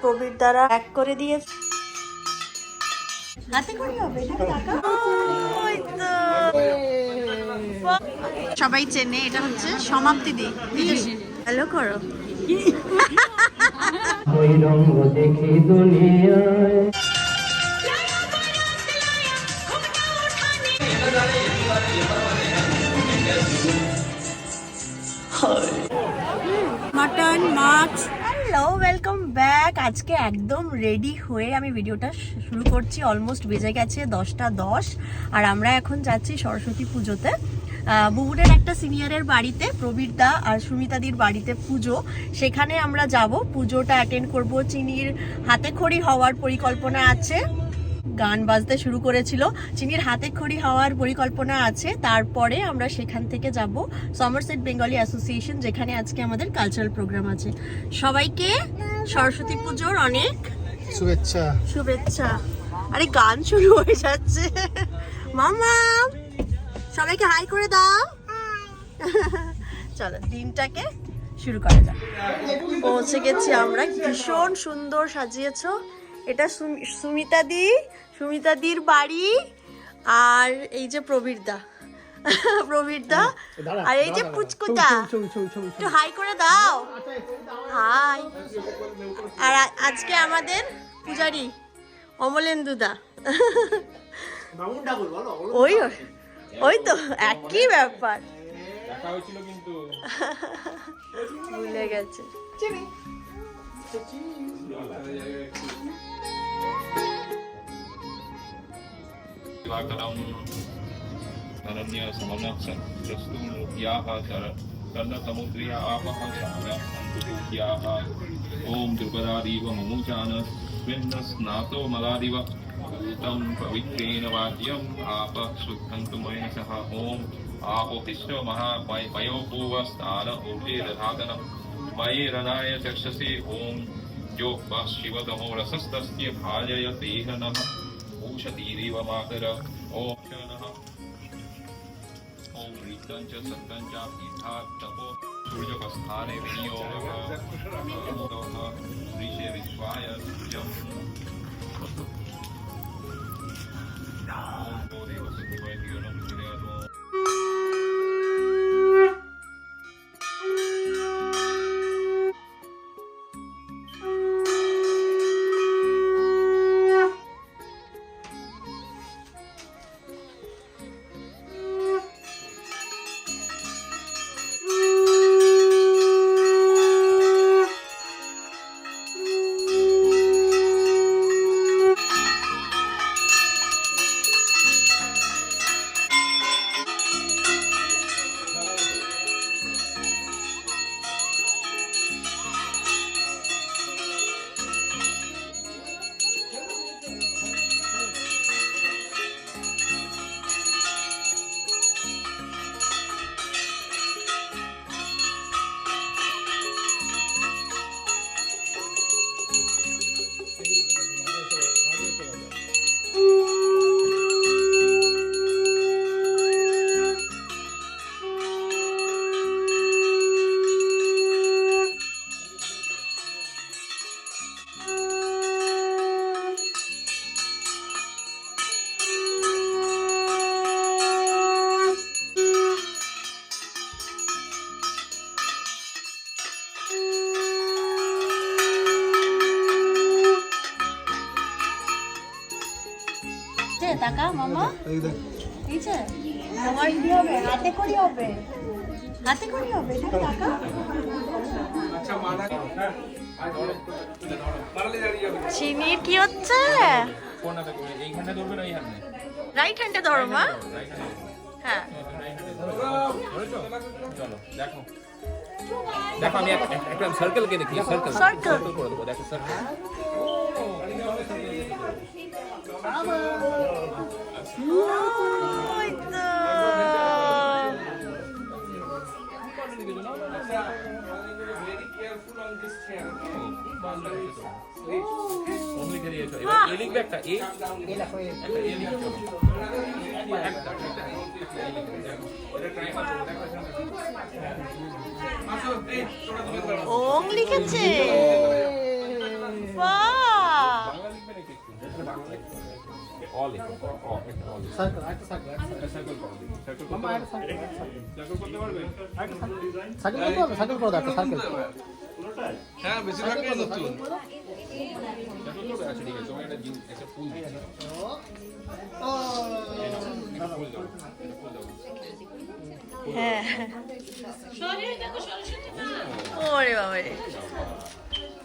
প্রবীর দ্বারা এক করে দিয়েছে হাতে করে হবে সবাই চেনে এটা হচ্ছে সমাপ্তি দি হ্যালো করো দেখি দুনিয়ায় মাটন মাছ হ্যালো ওয়েলকাম ব্যাক আজকে একদম রেডি হয়ে আমি ভিডিওটা শুরু করছি। অলমোস্ট বেজে গেছে দশটা দশ। আর আমরা এখন যাচ্ছি সরস্বতী পুজোতে। বুবুরের একটা সিনিয়রের বাড়িতে, প্রবীর দা আর সুমিতাদির বাড়িতে পুজো। সেখানে আমরা যাব। পুজোটা অ্যাটেন্ড করব। চিনির হাতে খড়ি হওয়ার পরিকল্পনা আছে। গান বাজতে শুরু করেছিল। চিনির হাতে খড়ি হওয়ার পরিকল্পনা আছে। তারপরে আমরা সেখান থেকে যাব সমারসেট বেঙ্গলি অ্যাসোসিয়েশন যেখানে আজকে আমাদের কালচারাল প্রোগ্রাম আছে। সবাইকে সরস্বতী পুজোর অনেক শুভেচ্ছা। শুভেচ্ছা। আরে গান শুরু হয়ে যাচ্ছে। মামা সবাইকে হাই করে দাও। চলো দিনটাকে শুরু করা যাক। পৌঁছে গেছি আমরা। ভীষণ সুন্দর সাজিয়েছো। এটা সুমি- সুমিতা দি সুমিতা দির বাড়ি আর এই যে প্রবীর দা। প্রবীর দা আর এই যে পুচকুটা একটু হাই করে দাও। হাই। আর আজকে আমাদের পূজারি অমলেন্দু দা। ওই ওই তো একই ব্যাপার। ভুলে গেছে। शरण्य समनः सस्तूनुभ्याः कर्णसमुद्रिय स्नातो मलादिव तं पवित्रेण वाद्यम् आप शुद्धन्तु मयि सह ॐ आपोहिष्णो महा मयोपूवस्तान ऊर्जे दधातन मये रणाय चक्षसे। ॐ योक्तः शिवतमो रसस्तस्य भाजयतेह नः पूषतीरिव मातर ॐ नः ॐ ऋतं च सत्तं च पीठात्तपो विनियोगः ऋषे विश्वाय सूर्यम्। টাকা মামা? এই যে তোমার কি হবে? হাতে করি হবে? হাতে করি হবে? এটা টাকা? চিনির কি হচ্ছে? কোনটা করবে এইখানে ধরবে না এইখানে রাইট হ্যান্ডে ধরো মা। হ্যাঁ। চলো দেখো। দেখো আমি এক- এক- একটা সার্কেল কে দেখি সার্কেল Circle. করে দেবো দেখো সার্কেল ওই তো ওম লিখে দিয়েছ হ্যাঁ। বেশিরভাগই নতুন আচ্ছা ঠিক আছে একটা একটা ফুল হ্যাঁ ওরে বাবারে।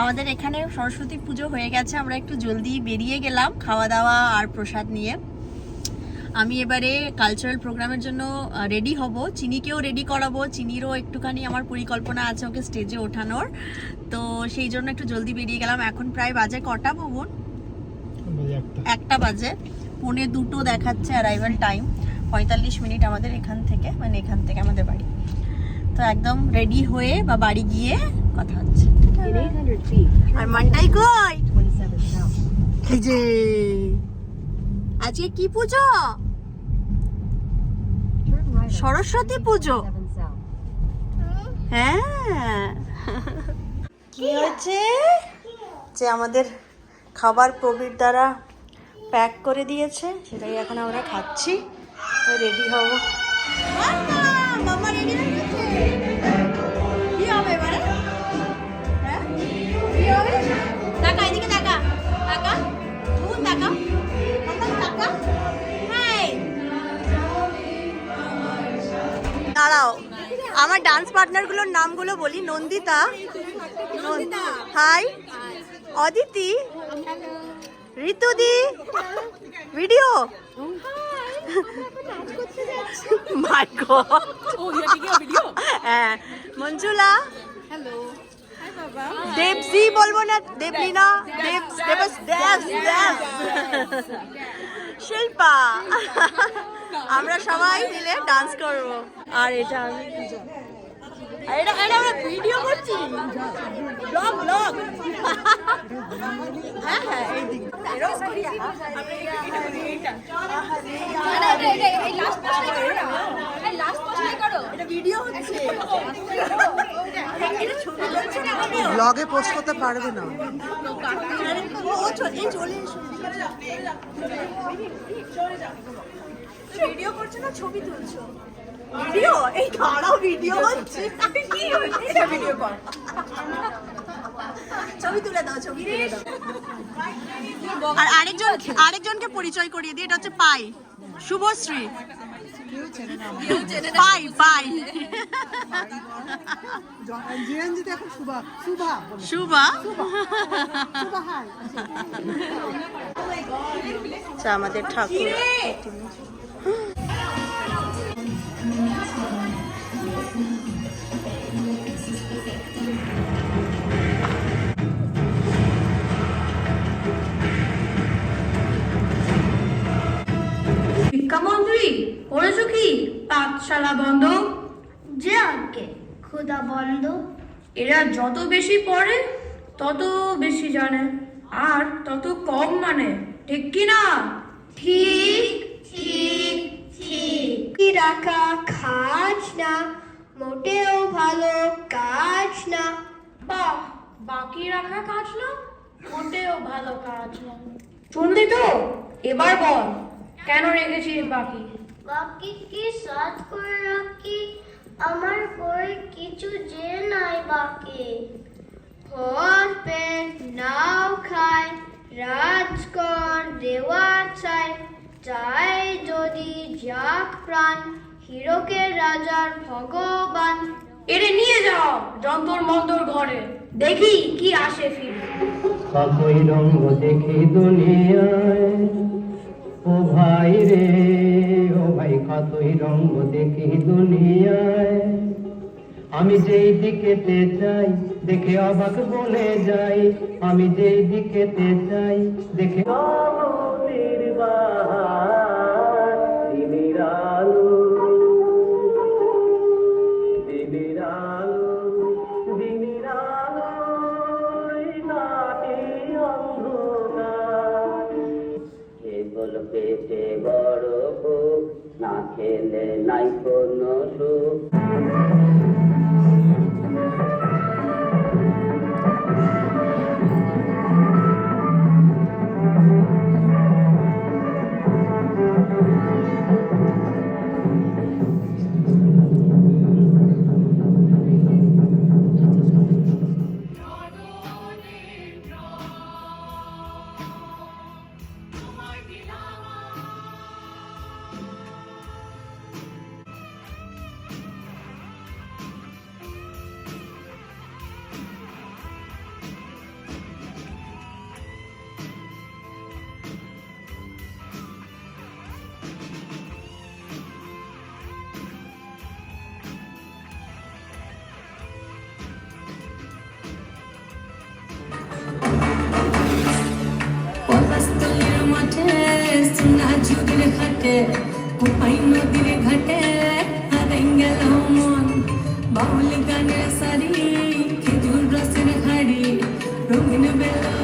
আমাদের এখানে সরস্বতী পুজো হয়ে গেছে, আমরা একটু জলদি বেরিয়ে গেলাম খাওয়া দাওয়া আর প্রসাদ নিয়ে। আমি এবারে কালচারাল প্রোগ্রামের জন্য রেডি হব। চিনিকেও রেডি করাবো। চিনিরও একটুখানি আমার পরিকল্পনা আছে ওকে স্টেজে ওঠানোর। তো সেই জন্য একটু জলদি বেরিয়ে গেলাম। এখন প্রায় বাজে কটা ভবন একটা বাজে। পৌনে দুটো দেখাচ্ছে অ্যারাইভাল টাইম পঁয়তাল্লিশ মিনিট আমাদের এখান থেকে মানে এখান থেকে আমাদের বাড়ি। তো একদম রেডি হয়ে বা বাড়ি গিয়ে কথা হচ্ছে আর মানটাই কই? এই যে। আজকে কি পুজো? সরস্বতী পুজো। হ্যাঁ। কি হয়েছে? যে আমাদের খাবার প্রবীর দ্বারা প্যাক করে দিয়েছে সেটাই এখন আমরা খাচ্ছি। রেডি হব। মামা রেডি হয়ে গেছে। কি হবে এবারে? দাঁড়াও আমার ডান্স পার্টনারগুলোর নামগুলো বলি Nandita hi Aditi Ritudi video. My god হ্যাঁ মঞ্জুলা দেবজি বলব না দেবলিনা দেব দেবস দেব দেব শিল্পা আমরা সবাই মিলে ডান্স করব আর এটা আমি এটা এটা আমরা ভিডিও করছি ব্লগ ব্লগ হ্যাঁ হ্যাঁ এই দিক আমরা ব্লগে পোস্ট করতে পারবে না। ও চলে চলে ভিডিও করছ না ছবি তুলছো? ভিডিও? এই ভিডিও হচ্ছে। কি হচ্ছে? ভিডিও কর। ছবি তুলে দাও ছবি তুলে দাও। আর আরেকজন আরেকজনকে পরিচয় করিয়ে দিই এটা হচ্ছে পাই। শুভশ্রী। পাই পাই জিএনজিতে এখন শুভা। শুভা শুভা শুভা আচ্ছা আমাদের ঠাকুর। শিক্ষামন্ত্রী করেছ কি? পাঠশালা বন্ধ? যে আগে ক্ষুদা বন্ধ। এরা যত বেশি পড়ে তত বেশি জানে। আর তত কম মানে। ঠিক কি না? ঠিক ঠিক ঠিক। রাখা খাস না মোটেও ভালো কাজ না। বাহ বাকি রাখা কাজ না মোটেও ভালো কাজ না। শুনলি তো এবার বল। কেন রেখেছিস বাকি? বাকি কি সাত করে রাখি? আমার পরে কিছু যে নাই বাকি। ঘর পেন নাও খায় রাজকর দেওয়া চাই। চাই যদি যাক প্রাণ হিরোকে রাজার ভগবান। এরে নিয়ে যাও যন্তর মন্তর ঘরে। দেখি কি আসে ফিরে। দেখি দুনিয়ায়। ও ভাই রে, ও ভাই, কতই রঙ্গ দেখি দুনিয়ায়। আমি যেই দিকেতে চাই দেখে অবাক বলে যাই। আমি যেই দিকেতে চাই দেখে घटे कुपाइनो दिल घटे हरेंगलोन बाउल गाने सारी खिजूर रसर हरी रोगिन बेला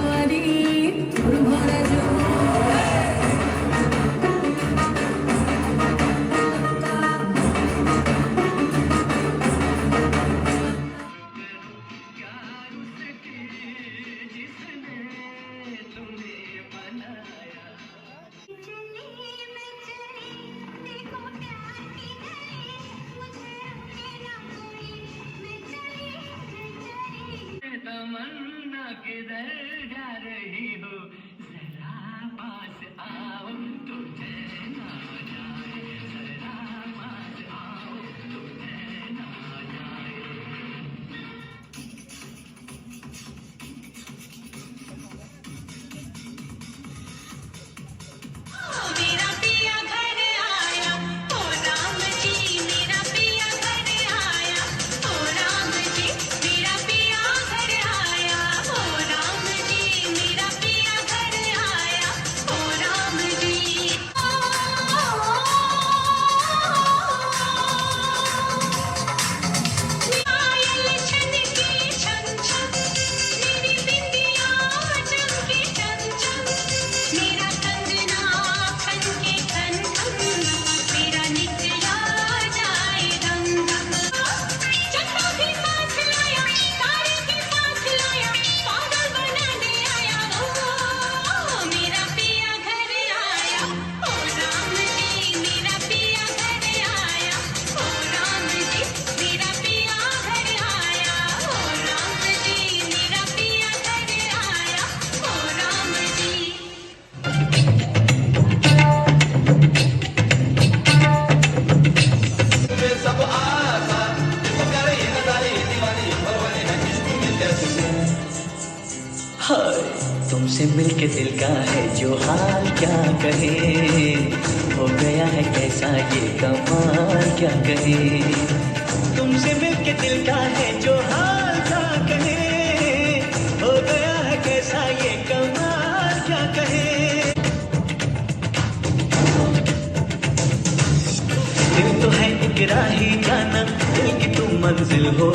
कहे? हो गया है कैसा ये कमाल, क्या कहे? तुमसे मिलके दिल का है जो हाल क्या कहे? हो गया है कैसा ये कमाल, क्या कहे? दिल तो है एक राही जाना, दिल की तुम मंजिल हो।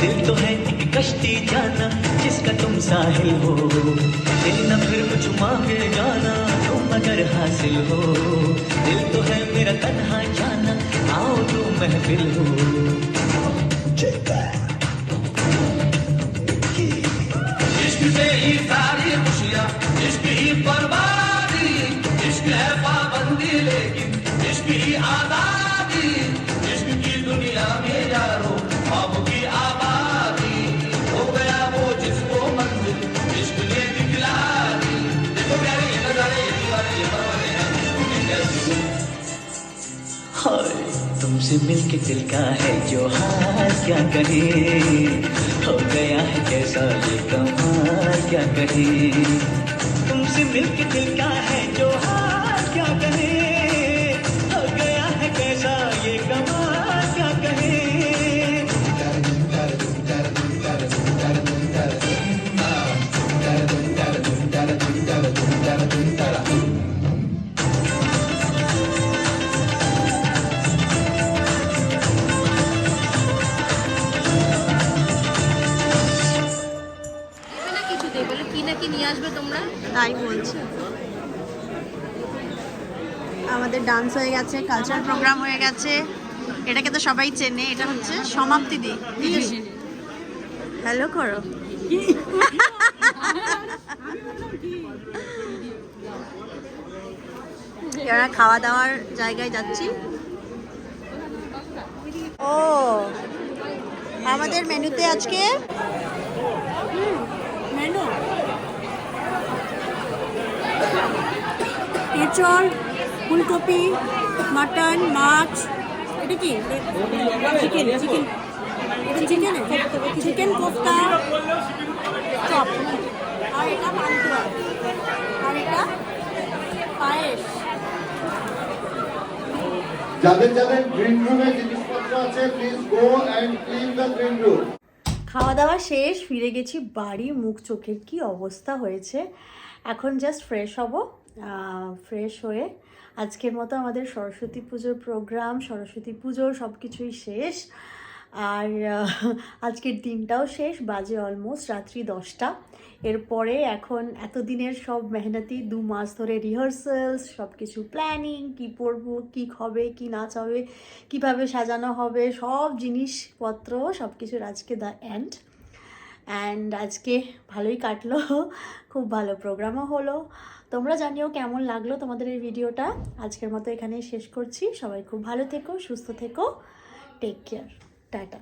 दिल तो है एक कश्ती जाना जिसका तुम साहिल हो। दिल न फिर कुछ मांगे जाना, तुम अगर हासिल हो। दिल तो है मेरा तन्हा जाना, आओ तुम महफिल हो। इश्क से ही सारी खुशियाँ, इश्क ही बर्बादी तुमसे मिलके दिल का है जो हाल क्या कहे? हो गया है कैसा ये कमाल, क्या कहे? तुमसे मिलके दिल का है जो हाल ডান্স হয়ে গেছে কালচারাল প্রোগ্রাম হয়ে গেছে। এটাকে তো সবাই চেনে, এটা হচ্ছে সমাপ্তি দি হ্যালো করো। এরা খাওয়া দাওয়ার জায়গায় যাচ্ছি। ও, আমাদের মেনুতে আজকে? মেনু। এঁচড় ফুলকপি মাটন মাছ এটা কি? Chicken chicken. এটা চিকেন? চিকেন কোফতা। চপ। আর এটা পান্তুয়া। আর এটা পায়েস। যাদের যাদের গ্রিন রুমে জিনিসপত্র আছে please go and clean the green room খাওয়া দাওয়া শেষ ফিরে গেছি বাড়ি মুখ চোখের কি অবস্থা হয়েছে? এখন জাস্ট ফ্রেশ হব ফ্রেশ হয়ে আজকের মতো আমাদের সরস্বতী পুজোর প্রোগ্রাম সরস্বতী পুজো সব কিছুই শেষ। আর আজকের দিনটাও শেষ, বাজে অলমোস্ট রাত্রি দশটা। এরপরে এখন এতদিনের সব মেহনতি দু মাস ধরে রিহার্সালস সব কিছু প্ল্যানিং কি পরবো, কি হবে কি নাচ হবে কীভাবে সাজানো হবে, সব জিনিসপত্র সব কিছুর আজকে দ্য এন্ড অ্যান্ড আজকে ভালোই কাটলো। খুব ভালো প্রোগ্রামও হলো। তোমরা জানিও কেমন লাগল তোমাদের এই ভিডিওটা। আজকের মতো এখানেই শেষ করছি। সবাই খুব ভালো থেকো, সুস্থ থেকো। Take care tata